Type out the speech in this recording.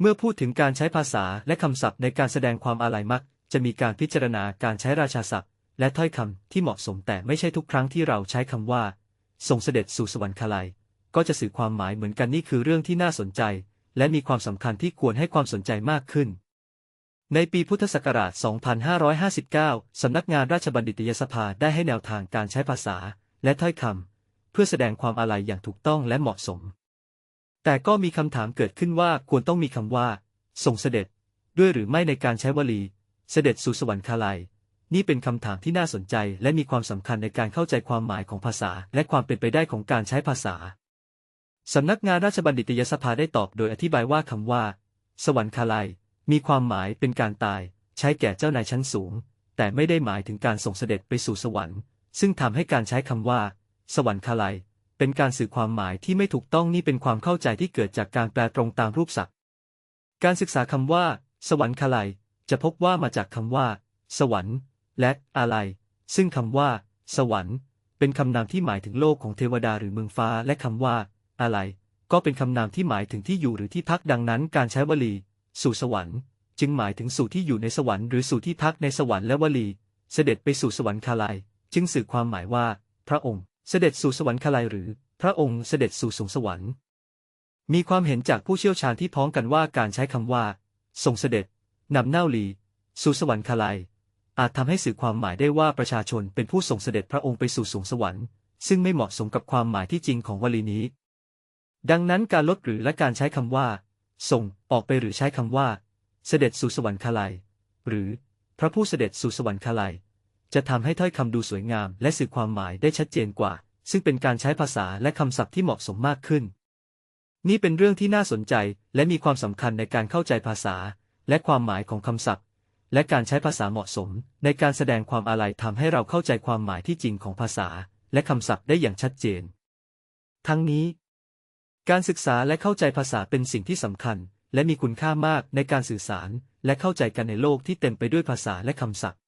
เมื่อพูดถึงการใช้ภาษาและคำศัพท์ในการแสดงความอาลัยมัก จะมีการพิจารณาการใช้ราชาศัพท์ และถ้อยคำที่เหมาะสมแต่ไม่ใช่ทุกครั้งที่เราใช้คำว่า ทรงเสด็จสู่สวรรคาลัย ก็จะสื่อความหมายเหมือนกันนี่คือเรื่องที่น่าสนใจ และมีความสำคัญที่ควรให้ความสนใจมากขึ้น ในปีพุทธศักราช 2559 สำนักงานราชบัณฑิตยสภาได้ให้แนวทางการใช้ภาษา และถ้อยคำเพื่อแสดงความอาลัยอย่างถูกต้องและเหมาะสม แต่ก็มีคำถามเกิดขึ้นว่าควรต้องมีคำว่าทรงเสด็จ ด้วยหรือไม่ในการใช้วลี เสด็จสู่สวรรคาลัย นี่เป็นคำถามที่น่าสนใจและมีความสำคัญในการเข้าใจความหมายของภาษา และความเป็นไปได้ของการใช้ภาษาสำนักงานราชบัณฑิตยสภาได้ตอบโดยอธิบายว่าคำว่า สวรรคาลัย มีความหมายเป็นการตาย ใช้แก่เจ้านายชั้นสูง แต่ไม่ได้หมายถึงการส่งเสด็จไปสู่สวรรค์ ซึ่งทำให้การใช้คำว่า สวรรคาลัย เป็นการสื่อความหมายที่ไม่ถูกต้องนี่เป็นความเข้าใจที่เกิดจากการแปลตรงตามรูปศัพท์ การศึกษาคำว่า สวรรคาลัย จะพบว่ามาจากคำว่า สวรรค์ และอะไร ซึ่งคำว่า สวรรค์ เป็นคำนามที่หมายถึงโลกของเทวดาหรือเมืองฟ้า และคำว่า อะไร ก็เป็นคำนามที่หมายถึงที่อยู่หรือที่พักดังนั้น การใช้วลี สู่สวรรค์ จึงหมายถึงสู่ที่อยู่ในสวรรค์หรือสู่ที่พักในสวรรค์และวลี เสด็จไปสู่สวรรคาลัย จึงสื่อความหมายว่า พระองค์ เสด็จสู่สวรรคลัยหรือ พระองค์เสด็จสู่สวงสวรรค์ มีความเห็นจากผู้เชี่ยวชาญที่พ้องกันว่าการใช้คำว่า ทรงเสด็จนำเน่าลี สู่สวรรคลัย อาจทำให้สื่อความหมายได้ว่าประชาชนเป็นผู้ส่งเสด็จพระองค์ไปสู่สวงสวรรค์ ซึ่งไม่เหมาะสมกับความหมายที่จริงของวลีนี้ ดังนั้นการลดหรือและการใช้คำว่า ส่งออกไปหรือใช้คำว่า เสด็จสู่สวรรคลัย หรือ พระผู้เสด็จสู่สวรรคลัย จะทำให้ถ้อยคำดูสวยงาม และสื่อความหมายได้ชัดเจนกว่า ซึ่งเป็นการใช้ภาษาและคำศัพท์ที่เหมาะสมมากขึ้น นี่เป็นเรื่องที่น่าสนใจและมีความสำคัญในการเข้าใจภาษา และความหมายของคำศัพท์ และการใช้ภาษาเหมาะสม ในการแสดงความอาลัยทำให้เราเข้าใจความหมายที่จริงของภาษา และคำศัพท์ได้อย่างชัดเจน ทั้งนี้ การศึกษาและเข้าใจภาษาเป็นสิ่งที่สำคัญ และมีคุณค่ามากในการสื่อสาร และเข้าใจกันในโลกที่เต็มไปด้วยภาษาและคำศัพท์